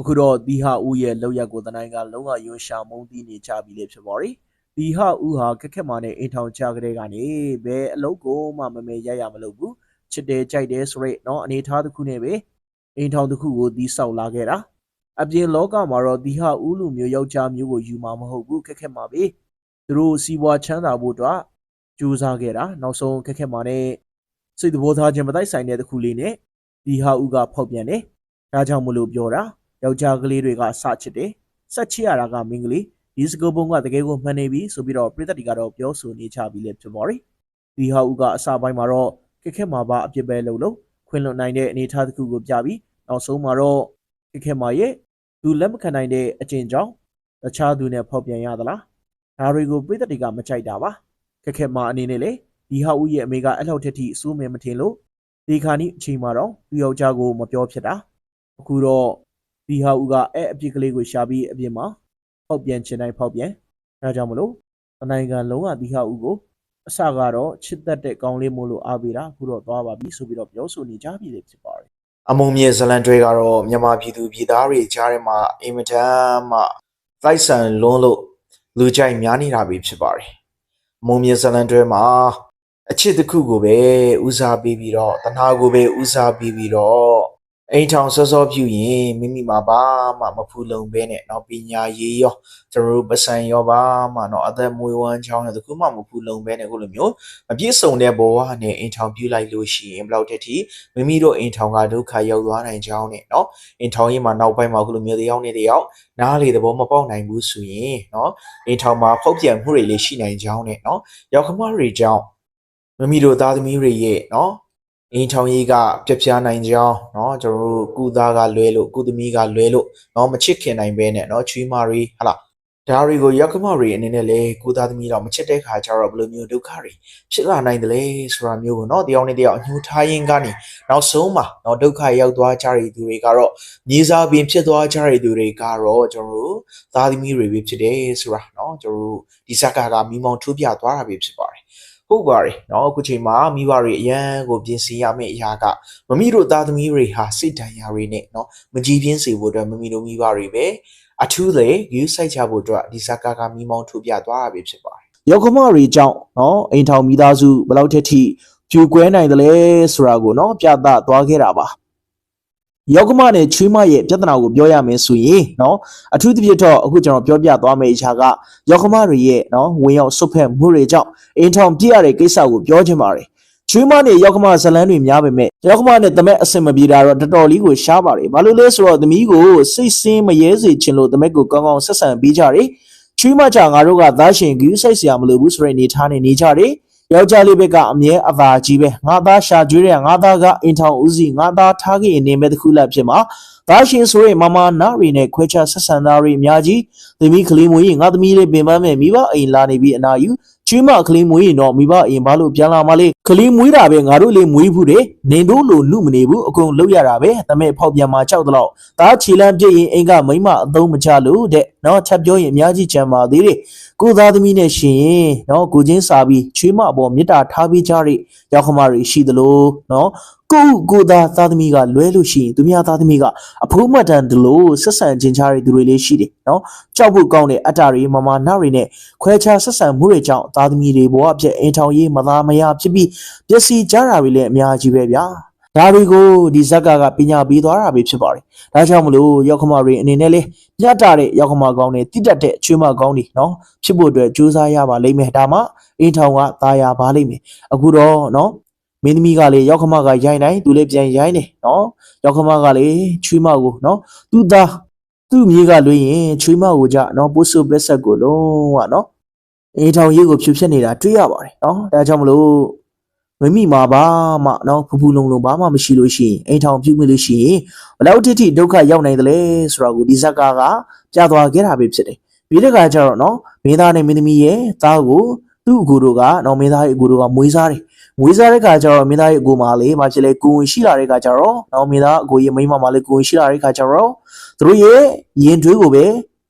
အခုတော့ဒီဟာဦးရဲ့လောက်ရက်ကိုတနိုင်ကလုံးဝရွှေရှာမုန်းသိနေချပြီလေဖြစ်ပါရီဒီဟာဦးဟာခက်ခက်မာနဲ့အိမ်ထောင်ချကလေးကနေဘယ်အလုပ်ကိုမှမမေရရမလုပ်ဘူးချစ်တယ်ကြိုက်တယ်ဆိုရက်နော်အနေထားတစ်ခုနဲ့ပဲအိမ်ထောင်တစ်ခုကိုဒီဆောက်လာခဲ့တာအပြင်လောကမှာတော့ဒီဟာဦးလူမျိုးယောက်ျားမျိုးကိုယူမှာမဟုတ်ဘူးခက်ခက်မှာပဲသူတို့စီးပွားချမ်းသာဖို့အတွက်ကြိုးစားခဲ့တာနောက်ဆုံးခက်ခက်မှာနဲ့စိတ်သဘောထားခြင်းမတိုက်ဆိုင်တဲ့တစ်ခုလေးနဲ့ဒီဟာဦးကဖောက်ပြန်တယ်ဒါကြောင့်မလို့ပြောတာ ယောက်ျားကလေးတွေကစချစ်တယ်။ဆက်ချစ်ရတာကမင်းကလေးဒီစကူပုံကတကယ်ကိုမှန်နေပြီဆိုပြီးတော့ပြည်သက်တွေကတော့ပြောဆိုနေကြပြီလေဖြစ်ပါရီ။ဒီဟာဦးကအစပိုင်းမှာတော့ခက်ခဲမှာပါအပြစ်ပဲလို့လို့ခွင်လွတ်နိုင်တဲ့အနေအထားတစ်ခုကိုပြပြီးနောက်ဆုံးမှာတော့ခက်ခဲမှာရဲ့သူလက်မခံနိုင်တဲ့အကျင့်ကြောင့်တခြားသူနဲ့ဖောက်ပြန်ရသလား။ဒါတွေကိုပြည်သက်တွေကမကြိုက်တာပါ။ခက်ခဲမှာအနေနဲ့လေဒီဟာဦးရဲ့အမေကအလောက်ထက်ထိအစိုးမယ်မထင်လို့ဒီခါနီးအချိန်မှာတော့သူယောက်ျားကိုမပြောဖြစ်တာ။အခုတော့ ဒီဟာဦးကအဲ့အပြစ်ကလေးကိုရှာပြီးအပြစ်မှာဖောက်ပြန်ချင်တိုင်းဖောက်ပြန်ဒါကြောင့်မလို့တနိုင်ငံလုံးကဒီဟာဦးကိုအစကတော့ချစ်သက်တဲ့ကောင်းလေးမို့လို့အားပေးတာအခုတော့သွားပါပြီဆိုပြီးတော့ပြောဆိုနေကြပြီလေဖြစ်ပါတယ်အမုံမြေဇလန်တွေကတော့မြန်မာပြည်သူပြည်သားတွေကြားထဲမှာအင်မတန်မှတိုက်ဆန်လွန်းလို့လူကြိုက်များနေတာပဲဖြစ်ပါတယ်။အမုံမြေဇလန်တွေမှာအချစ်တစ်ခုကိုပဲဦးစားပေးပြီးတော့တနာကိုပဲဦးစားပေးပြီးတော့ အိမ်ထောင်စောစောပြုရင်မိမိမှာဘာမှမဖူလုံဘဲနဲ့တော့ပညာရေးရောသူတို့ပစံရောဘာမှတော့အသက်မွေးဝမ်းကြောင်းတဲ့တခုမှမဖူလုံဘဲနဲ့ခုလိုမျိုးမပြည့်စုံတဲ့ဘဝနဲ့အိမ်ထောင်ပြုလိုက်လို့ရှိရင်ဘလောက်တည်းထိမိမိတို့အိမ်ထောင်ကဒုက္ခရောက်သွားနိုင်ကြောင်းနဲ့နော်အိမ်ထောင်ရေးမှာနောက်ပိုင်းမှာခုလိုမျိုးတရားနဲ့တရားနားလေသဘောမပေါက်နိုင်ဘူးဆိုရင်နော်အိမ်ထောင်မှာဖောက်ပြန်မှုတွေလည်းရှိနိုင်ကြောင်းနဲ့နော်ရောက်ခမတွေကြောင့်မိမိတို့သားသမီးတွေရဲ့နော် အိမ်ထောင်ရေးကပြက်ပြားနိုင်ကြောင်းเนาะကျွန်တော်တို့ကုသားကလွဲလို့ကုသမီးကလွဲလို့เนาะမချစ်ခင်နိုင်ပဲနဲ့เนาะချွေးမတွေဟလာဒါတွေကိုရောက်ခမတွေအနေနဲ့လေကုသားသမီးတော့မချစ်တဲ့ခါကျတော့ဘယ်လိုမျိုးဒုက္ခတွေဖြစ်လာနိုင်တယ်လဲဆိုတာမျိုးကိုเนาะတယောက်နဲ့တယောက်အညှိုးထားရင်းကနေ နောက်ဆုံးမှာเนาะဒုက္ခရောက်သွားကြတဲ့သူတွေကတော့မြေစာပင်ဖြစ်သွားကြတဲ့သူတွေကတော့ကျွန်တော်တို့သားသမီးတွေပဲဖြစ်တယ်ဆိုတာเนาะကျွန်တော်တို့ဒီဇက်ကကမိမောင်ထိုးပြသွားတာပဲဖြစ်ပါတယ် ဟုတ်ပါတယ်နော်အခုချိန်မှာမိဘတွေအရန်ကိုပြင်ဆင်ရမယ့်အရာကမမိတို့သားသမီးတွေဟာစိတ်တန်ရာတွေနဲ့နော်မကြည်ပြင်းစေဖို့အတွက်မမိတို့မိဘတွေပဲအထူးလေယူဆိုင်ချဖို့အတွက်ဒီဇာကာကမိမောင်းထုတ်ပြသွားပြီဖြစ်ပါတယ်ယောက်မတွေကြောင့်နော်အိမ်ထောင်မိသားစုဘယ်လောက်ထိထိပြူကွဲနိုင်တယ်လဲဆိုတာကိုနော်ပြသသွားခဲ့တာပါ ရောက်ခမနဲ့ချွေးမရဲ့ပြဿနာကိုပြောရမယ်ဆိုရင်เนาะအထူးသဖြင့်တော့အခုကျွန်တော်ပြောပြသွားမယ့်အရာကရောက်ခမတွေရဲ့เนาะဝင်ရောက်ဆွတ်ဖက်မှုတွေကြောင့်အိမ်ထောင်ပြည့်ရတဲ့ကိစ္စကိုပြောချင်ပါတယ်ချွေးမနဲ့ရောက်ခမဇလန်းတွေများပေမဲ့ရောက်ခမနဲ့တမက်အစင်မပြေတာတော့တော်တော်လေးကိုရှားပါတယ်ဘာလို့လဲဆိုတော့သမီးကိုစိတ်ဆင်းမရဲစေချင်လို့တမက်ကိုကောင်းကောင်းဆက်ဆံပေးကြတယ်ချွေးမချငါတို့ကသားရှင်ကူးစိတ်เสียမလို့ဘူးဆိုတဲ့အနေထားနဲ့နေကြတယ် ယောက်ျားလေးဘက်ကအမြဲအသာကြီးပဲငါသားရှာကျွေးတဲ့ငါသားကအင်ထောင်ဦးစီငါသားထားခဲ့ရင်နေမဲ့တစ်ခုလက်ဖြစ်မှာ သားရှင်ဆိုရင်မမနာရီနဲ့ခွဲခြားဆက်ဆံသားတွေအများကြီးသမီးကလေးမွေးရင်ငါသမီးလေးပင်ပန်းမဲ့မိဘအိမ်လာနေပြီးအနာယူချွေးမကလေးမွေးရင်တော့မိဘအိမ်ဘာလို့ပြန်လာမလဲကလေးမွေးတာပဲငါတို့လေးမွေးဘူးတယ်နေတို့လိုလူမနေဘူးအကုန်လောက်ရတာပဲတမဲဖောက်ပြန်มาကြောက်တော့သားခြေလမ်းပြည့်ရင်အိမ်ကမိမအသုံးမချလို့တဲ့နော်ချက်ပြောရင်အများကြီးကြံပါသေးတယ်ကိုသားသမီးနဲ့ရှင်ရင်နော်ကိုချင်းစာပြီးချွေးမအပေါ်မေတ္တာထားပေးကြတဲ့ရောက်ခမတွေရှိသလိုနော် ကိုယ့်ကိုသားသားသမီးကလွဲလို့ရှိရင်သူများသားသမီးကအဖိုးမတ်တန်တလို့ဆက်ဆံခြင်းချတဲ့သူတွေလေးရှိတယ်နော်ကြောက်ဖို့ကောင်းတဲ့အတ္တတွေမမနာတွေနဲ့ခွဲခြားဆက်ဆံမှုတွေကြောင့်သားသမီးတွေဘဝပြည့်အိမ်ထောင်ရေးမသားမယားဖြစ်ပြီးပျက်စီးကြတာတွေလည်းအများကြီးပဲဗျာဒါတွေကိုဒီဇက်ကကပညာပေးသွားတာပဲဖြစ်ပါတယ်။ဒါကြောင့်မလို့ရောက်ခမတွေအနေနဲ့လေညတ်တာတဲ့ရောက်ခမကောင်းတွေတိတက်တဲ့ချွေးမကောင်းတွေနော်ဖြစ်ဖို့အတွက်ကြိုးစားရပါလိမ့်မယ်ဒါမှအင်းထောင်ကตายရပါလိမ့်မယ်အခုတော့နော် မင်းသမီးကလေရောက်ခမကရိုင်းတိုင်းသူလည်းပြန်ရိုင်းတယ်နော်ရောက်ခမကလေချွေးမကိုနော်သူ့သားသူ့မြေးကလွေးရင်ချွေးမကိုကြနော်ပိုးဆုပ်ပလက်ဆက်ကိုလုံးဝနော်အင်းထောင်ရေးကိုဖြူဖြစ်နေတာတွေ့ရပါတယ်နော်ဒါကြောင့်မလို့မမိမှာပါမနော်ဖူဖူလုံလုံဘာမှမရှိလို့ရှိရင်အိမ်ထောင်ပြုမိလို့ရှိရင်ဘယ်လောက်တိတိဒုက္ခရောက်နိုင်တယ်လဲဆိုတော့ကိုဒီဇက်ကာကပြသွားခဲ့တာပဲဖြစ်တယ်ပြီးတဲ့ခါကျတော့နော်မင်းသားနဲ့မင်းသမီးရဲ့သားကိုသူ့အကူတို့ကနော်မင်းသားရဲ့အကူတို့ကမွေးစားတယ် မွေးစားတဲ့ခါကျတော့မင်းသားရဲ့အကူမလေးဘာဖြစ်လဲကိုဝင်ရှိလာတဲ့ခါကျတော့နော်မင်းသားအကူရဲ့မိန်းမမလေးကိုဝင်ရှိလာတဲ့ခါကျတော့သူတို့ရဲ့ရင်သွေးကိုပဲ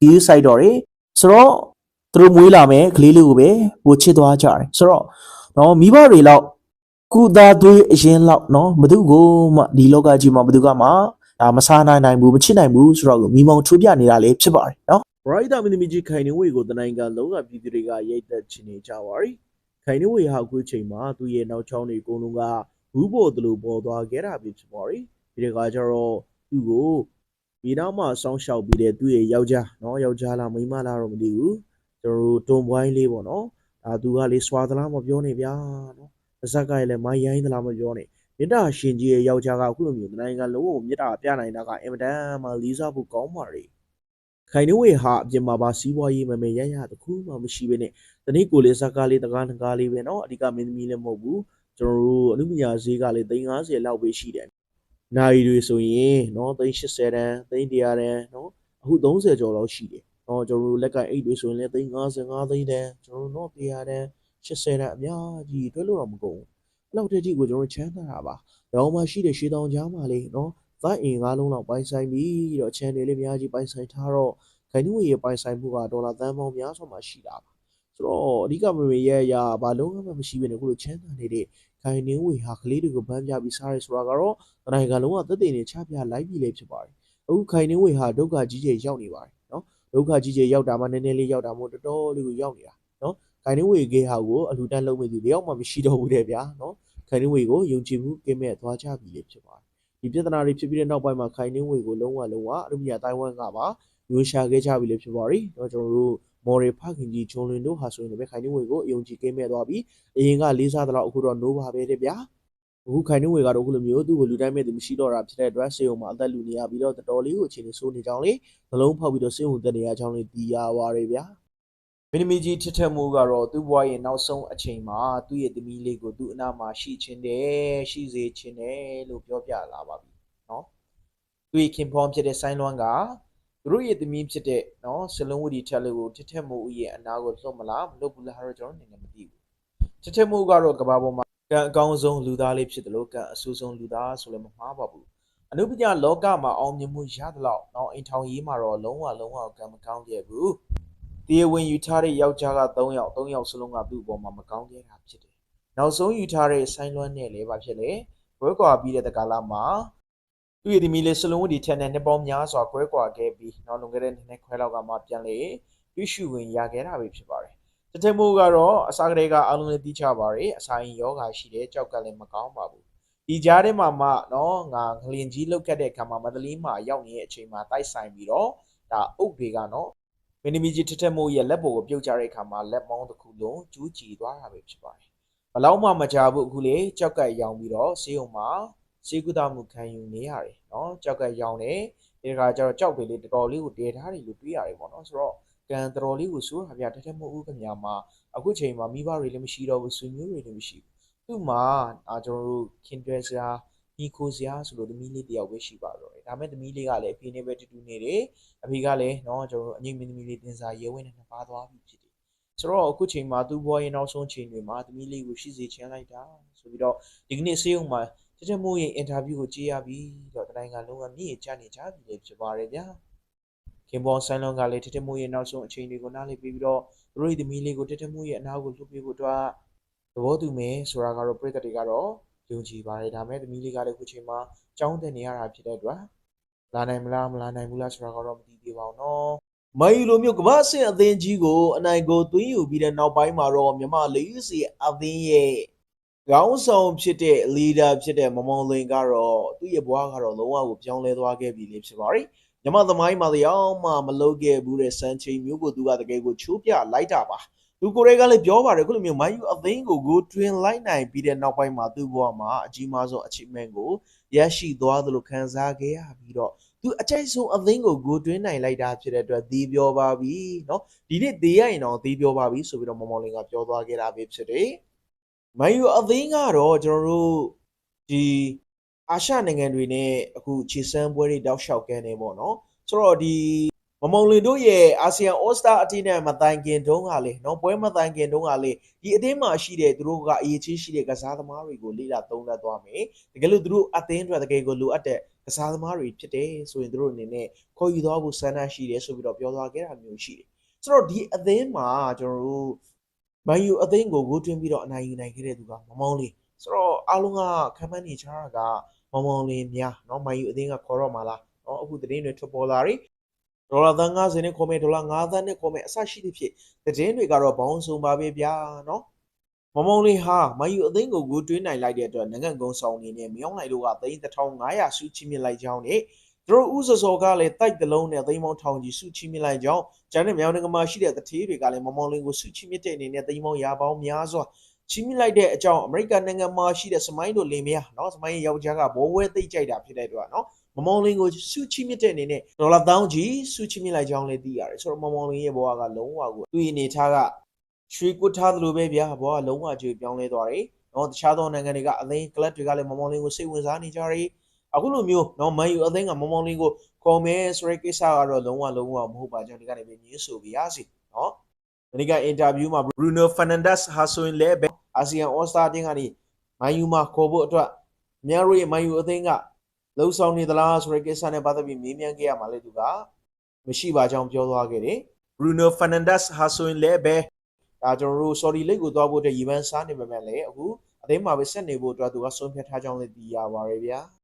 ဒီဆိုင်တော်တယ်ဆိုတော့သူတို့မွေးလာမယ်ကလေးလေးကိုပဲပိုချစ်သွားကြတယ်ဆိုတော့နော်မိဘတွေလောက်ကုသားသွေးအရင်လောက်နော်ဘသူကိုမှဒီလောကကြီးမှာဘသူကမှဒါမစားနိုင်နိုင်ဘူးမချစ်နိုင်ဘူးဆိုတော့မိမောင်ထိုးပြနေတာလေးဖြစ်ပါတယ်နော်ဘရိုက်တာမင်းသမီးကြီးခိုင်နေဝေကိုတနိုင်ငံလုံးကပြည်သူတွေကရိတ်သက်ချင်နေကြပါရီ ခိုင်နေဝေဟာအခုချိန်မှာသူ့ရဲ့နောက်ချောင်းတွေအကုန်လုံးကဘူးပေါ်တလို့ပေါ်သွားခဲ့တာပဲဖြစ်ပါရီဒီတခါကျတော့သူ့ကိုဒီနောက်မှစောင်းရှောက်ပြီးတဲ့သူ့ရဲ့ယောက်ျားနော်ယောက်ျားလားမိန်းမလားတော့မသိဘူးကျွန်တော်တို့တွန်ပွိုင်းလေးပေါ့နော်ဒါသူကလေစွာသလားမပြောနေဗျာနော်ပါဇက်ကလည်းမိုင်းရိုင်းသလားမပြောနေမေတ္တာရှင်ကြီးရဲ့ယောက်ျားကအခုလိုမျိုးနိုင်ငံလုံးကိုမေတ္တာပြနိုင်တာကအင်မတန်မှလေးစားဖို့ကောင်းပါလေခိုင်နှဝေဟာအပြင်မှာပါစီးပွားရေးမမေရရတခုမှမရှိဘဲနဲ့ တနေ့ကိုလေးစကားလေးတကားတကားလေးပဲเนาะအဓိကမင်းသမီးလည်းမဟုတ်ဘူးကျွန်တော်တို့အမှုပညာဈေးကလည်း350လောက်ပဲရှိတယ်နိုင်တွေဆိုရင်เนาะ380တန်း300တန်းเนาะအခု30ကျော်လောက်ရှိတယ်เนาะကျွန်တော်တို့လက်ကအိတ်တွေဆိုရင်လည်း355သိန်းတန်းကျွန်တော်တို့เนาะ100တန်း80တန်းအများကြီးတွဲလို့တော့မကုန်ဘူးအဲ့လောက်တည်းကြီးကိုကျွန်တော်ချမ်းသာတာပါ ရောင်းမရှိတဲ့ရှေးတောင်ကြားမှာလေနော်သတ်အင်ကားလုံးလောက်ပိုင်ဆိုင်ပြီးတော့ channel လေးအများကြီးပိုင်ဆိုင်ထားတော့ခိုင်နူရဲ့ပိုင်ဆိုင်မှုကဒေါ်လာသန်းပေါင်းများစွာမှာရှိတာပါ ဆိုတော့အဓိကမမေရဲ့အရာဘာလုံးမှမရှိဘဲနဲ့ခုလိုချမ်းသာနေတဲ့ခိုင်နူဝေဟာကလေးတွေကိုဗန်းပြပြီးစားရဲဆိုတာကတော့တနိုင်ငံလုံးကသက်သေနဲ့ချပြလိုက်ပြီလေဖြစ်ပါတယ်အခုခိုင်နူဝေဟာဒုက္ခကြီးကြီးရောက်နေပါတယ်နော်ဒုက္ခကြီးကြီးရောက်တာမှနည်းနည်းလေးရောက်တာမို့တော်တော်လေးကိုရောက်နေတာနော်ခိုင်နူဝေကေဟာကိုအလူတန်းလုံးမဲ့သူတယောက်မှမရှိတော့ဘူးတဲ့ဗျာနော်ခိုင်နှင်းဝေကိုယုံကြည်မှုကင်းမဲ့သွားကြပြီလေဖြစ်ပါတယ်။ဒီပြဿနာတွေဖြစ်ပြီးတဲ့နောက်ပိုင်းမှာခိုင်နှင်းဝေကိုလုံးဝလုံးဝအရုပ်မြတိုင်ဝမ်ကပါရိုးရှာခဲ့ကြပြီလေဖြစ်ပါတယ်။တော့ကျွန်တော်တို့ မော်ရီဖခင်ကြီးဂျွန်လင်တို့ဟာဆိုရင်လည်းခိုင်နှင်းဝေကိုယုံကြည်ကင်းမဲ့သွားပြီးအရင်ကလေးစားသလောက်အခုတော့နိုးပါပဲတဲ့ဗျာ။အခုခိုင်နှင်းဝေကတော့အခုလိုမျိုးသူ့ကိုလူတိုင်းမဲ့သူမရှိတော့တာဖြစ်တဲ့အတွက်စေုံမှာအသက်လူနေရပြီးတော့တော်တော်လေးကိုအခြေအနေဆိုးနေကြောင်းလေနှလုံးဖောက်ပြီးတော့စေုံတက်နေရကြောင်းလေတီးရပါရဗျာ။ မင်းသမီးကြီးထစ်ထက်မှုကတော့သူ့ဘဝရဲ့နောက်ဆုံးအချိန်မှာသူ့ရဲ့သမီးလေးကိုသူ့အနားမှာရှိချင်းတယ်ရှိစေချင်းတယ်လို့ပြောပြလာပါပြီเนาะသူ့ရဲ့ခင်ဖွန်ဖြစ်တဲ့ဆိုင်းလွမ်းက သူတို့ရဲ့သမီးဖြစ်တဲ့နော်ဆလုံးဝတီထက်လို့ကိုထက်ထက်မိုးဦးရဲ့အနာကိုလွတ်မလားမလွတ်ဘူးလားတော့ကျွန်တော်နေနေမသိဘူးထက်ထက်မိုးကတော့ကဘာပေါ်မှာကံအကောင်းဆုံးလူသားလေးဖြစ်တယ်လို့ကံအဆူဆုံးလူသားဆိုလည်းမမှားပါဘူးအနုပညာလောကမှာအောင်မြင်မှုရသလောက်နော်အိမ်ထောင်ရေးမှာတော့လုံးဝလုံးဝကံမကောင်းခဲ့ဘူးတရားဝင်ယူထားတဲ့ယောက်ျားက3ယောက်3ယောက်စလုံးကသူ့အပေါ်မှာမကောင်းခဲ့တာဖြစ်တယ်နောက်ဆုံးယူထားတဲ့ဆိုင်းလွန်းနဲ့လည်းဘာဖြစ်လဲဘွဲကွာပြီးတဲ့တကာလမှာ သူ့ရဲ့ဒီမီလေးစလုံးဝတီထက်နဲ့နှစ်ပေါင်းများစွာကွဲကွာခဲ့ပြီးနောက်လွန်ခဲ့တဲ့နှစ်ခွဲလောက်ကမှပြန်လေပြုရှုဝင်ရခဲ့တာပဲဖြစ်ပါတယ်။တထမိုးကတော့အစားကလေးကအလုံးလေးတီးချပါတယ်။အစာရင်ယောဂါရှိတယ်ကြောက်ကလည်းမကောင်းပါဘူး။ဒီကြားထဲမှာမှနော်ငါငလင်ကြီးလောက်ခဲ့တဲ့အခါမှာမန္တလေးမှာရောက်နေတဲ့အချိန်မှာတိုက်ဆိုင်ပြီးတော့ဒါအုပ်တွေကနော်မင်းသမီးကြီးထက်ထက်မိုးရဲ့လက်ပေါ်ကိုပြုတ်ကြတဲ့အခါမှာလက်မောင်းတစ်ခုလုံးကျူးကြည်သွားတာပဲဖြစ်ပါတယ်။ဘလောက်မှမကြဘူးအခုလေကြောက်ကက်ရောင်ပြီးတော့ဆေးရုံမှာ ဈေးကွက်သားမှုခံယူနေရတယ်နော်ကြောက်ကရောင်းတယ်ဒီကကြတော့ကြောက်ပေလေးတော်တော်လေးကိုတည်ထားတယ်လို့တွေးရတယ်ပေါ့နော်ဆိုတော့ကံတော်တော်လေးကိုဆိုးတာဗျတစ်ထက်မဟုတ်ဘူးခင်ဗျာမှာအခုချိန်မှာမိဘတွေလည်းမရှိတော့ဘူးဆွေမျိုးတွေလည်းမရှိဘူးသူ့မှာအာကျွန်တော်တို့ခင်တွယ်စရာညီကိုစရာဆိုလို့သမီးလေးတယောက်ပဲရှိပါတော့တယ်ဒါမဲ့သမီးလေးကလည်းအဖေနဲ့ပဲတူတူနေတယ်အဖေကလည်းနော်ကျွန်တော်တို့အငိမ့်မင်းသမီးလေးတင်စားရဲဝဲနဲ့နှစ်ပါးသွားပြီဖြစ်တယ်ဆိုတော့အခုချိန်မှာသူ့ဘွားရင်နောက်ဆုံးချိန်တွေမှာသမီးလေးကိုရှိစေချင်လိုက်တာဆိုပြီးတော့ဒီကနေ့ဆေးရုံမှာ ကျကျမိုးရဲ့အင်တာဗျူးကိုကြည့်ရပြီးတော့နိုင်ငံလုံးကမြင့်ရကြနေကြပြီလေဖြစ်ပါရဲ့ဗျာခင်ဘောဆိုင်းလွန်ကလည်းတတမိုးရဲ့နောက်ဆုံးအချိန်တွေကိုနားလည်ပြီးပြီးတော့သူတို့ရဲ့သမီးလေးကိုတတမိုးရဲ့အနာကိုလှုပ်ပေးဖို့အတွက်သဘောတူမယ်ဆိုတာကတော့ပြည်သက်တွေကတော့ယုံကြည်ပါတယ်ဒါပေမဲ့သမီးလေးကလည်းခုချိန်မှာကြောင်းတက်နေရတာဖြစ်တဲ့အတွက်လာနိုင်မလားမလာနိုင်ဘူးလားဆိုတာကတော့မသိသေးပါဘူးနော်မိုင်းလိုမျိုးကမ္ဘာ့ဆင်အသင်းကြီးကိုအနိုင်ကိုသွင်းယူပြီးတဲ့နောက်ပိုင်းမှာတော့မြမလေးစီအသင်းရဲ့ ခေါင်းဆောင်ဖြစ်တဲ့ leader ဖြစ်တဲ့မမောင်လင်ကတော့သူ့ရဲ့ဘဝကတော့လုံးဝကိုပြောင်းလဲသွားခဲ့ပြီလေဖြစ်ပါရီမြန်မာသမိုင်းမှာတရားမှမလုပ်ခဲ့ဘူးတဲ့စံချိန်မျိုးကိုသူကတကယ်ကိုချိုးပြလိုက်တာပါသူကိုယ်တိုင်ကလည်းပြောပါတယ်ခုလိုမျိုးမိုင်းယူအသင်းကိုကိုတွင်လိုက်နိုင်ပြီးတဲ့နောက်ပိုင်းမှာသူ့ဘဝမှာအကြီးမားဆုံး achievement ကို ရရှိသွားသလိုခံစားခဲ့ရပြီးတော့သူအကြိုက်ဆုံးအသင်းကိုဂိုတွင်းနိုင်လိုက်တာဖြစ်တဲ့အတွက်ဒီပြောပါပြီเนาะဒီနေ့သေးရရင်တော့ဒီပြောပါပြီဆိုပြီးတော့မောင်မောင်လင်ကပြောသွားခဲ့တာပဲဖြစ်တယ် မန်ယူအသင်းကတော့ကျွန်တော်တို့ဒီအာရှနိုင်ငံတွေနဲ့အခုခြေစမ်းပွဲတွေတောက်လျှောက်ကန်နေပေါ့နော်ဆိုတော့ဒီမမုံလင်တို့ရဲ့အာဆီယံအော်စတာအတင်းနဲ့မတိုင်ခင်တုန်းကလေနော်ပွဲမတိုင်ခင်တုန်းကလေဒီအသင်းမှာရှိတဲ့သူတို့ကအရေးကြီးရှိတဲ့ကစားသမားတွေကိုလေ့လာသုံးသပ်သွားမယ်တကယ်လို့သူတို့အသင်းအတွက်တကယ်ကိုလိုအပ်တဲ့ကစားသမားတွေဖြစ်တယ်ဆိုရင်သူတို့အနေနဲ့ခေါ်ယူသွားဖို့ဆန္ဒရှိတယ်ဆိုပြီးတော့ပြောသွားခဲ့တာမျိုးရှိတယ်ဆိုတော့ဒီအသင်းမှာကျွန်တော်တို့ မန်ယူအသင်းကိုဂိုးတွင်းပြီးတော့အနိုင်ယူနိုင်ခဲ့တဲ့သူကမမောင်းလေးဆိုတော့အားလုံးကခံမှန်းနေကြတာက မောင်မောင်လင်းများเนาะမန်ယူအသင်းကခေါ်တော့မှာလားเนาะအခုသတင်းတွေထွက်ပေါ်လာပြီဒေါ်လာသန်း90နဲ့ခေါ်မယ်ဒေါ်လာ9သန်းနဲ့ခေါ်မယ်အဆရှိသဖြင့်သတင်းတွေကတော့ဘောင်းဆုံးပါပဲဗျာเนาะမောင်မောင်လင်းဟာမန်ယူအသင်းကိုဂိုးတွင်းနိုင်လိုက်တဲ့အတွက်နိုင်ငံကုန်းဆောင်အနေနဲ့မြောင်းလိုက်လို့က3500စုချီမြင့်လိုက်ကြောင်းနဲ့ သူတို့ဥစစော်ကလည်းတိုက်တလုံးနဲ့သိမ်းမောင်းထောင်ကြီးစုချီမြလိုက်ကြောင်းကျန်တဲ့မြောင်ငမာရှိတဲ့တထေးတွေကလည်းမမောင်လင်းကိုစုချီမြတဲ့အနေနဲ့သိမ်းမောင်းရာပေါင်းများစွာချီမြလိုက်တဲ့အကြောင်းအမေရိကန်နိုင်ငံမှာရှိတဲ့စမိုင်းတို့လင်မယားနော်စမိုင်းရဲ့ယောက်ျားကဘောဝဲသိမ့်ကြိုက်တာဖြစ်တဲ့အတွက်နော်မမောင်လင်းကိုစုချီမြတဲ့အနေနဲ့ဒေါ်လာတောင်းကြီးစုချီမြလိုက်ကြောင်းလည်းသိရတယ်ဆိုတော့မမောင်လင်းရဲ့ဘဝကလုံးဝကိုသူ့အနေထားကရွှေကွထားသလိုပဲဗျာဘဝကလုံးဝကြွေပြောင်းလဲသွားတယ်နော်တခြားသောနိုင်ငံတွေကအသင်းကလပ်တွေကလည်းမမောင်လင်းကိုစိတ်ဝင်စားနေကြတယ် အခုလိုမျိုးနော်မန်ယူအသင်းကမောင်မောင်လေးကိုခေါ်မယ်ဆိုတဲ့ကိစ္စကတော့လုံးဝလုံးဝမဟုတ်ပါကြောင်းဒီကနေ့ပဲညှင်းဆိုပြရစီနော်မနေ့ကအင်တာဗျူးမှာ Bruno Fernandes ဟာဆိုရင်လည်းအာဆီယံ All Star တင်းကနေမန်ယူမှာခေါ်ဖို့အတွက်မြန်ရိုရဲ့မန်ယူအသင်းကလှုပ်ဆောင်နေသလားဆိုတဲ့ကိစ္စနဲ့ပတ်သက်ပြီးမေးမြန်းခဲ့ရမှာလေသူကမရှိပါကြောင်းပြောသွားခဲ့တယ်။ Bruno Fernandes ဟာဆိုရင်လည်းပဲဒါကျွန်တော်တို့ sorry လိတ်ကိုသွားဖို့အတွက်ရည်မှန်းစားနေပေမဲ့လည်းအခုအသင်းမှာပဲဆက်နေဖို့အတွက်သူကဆုံးဖြတ်ထားကြောင်းလည်းသိရပါရယ်ဗျာ။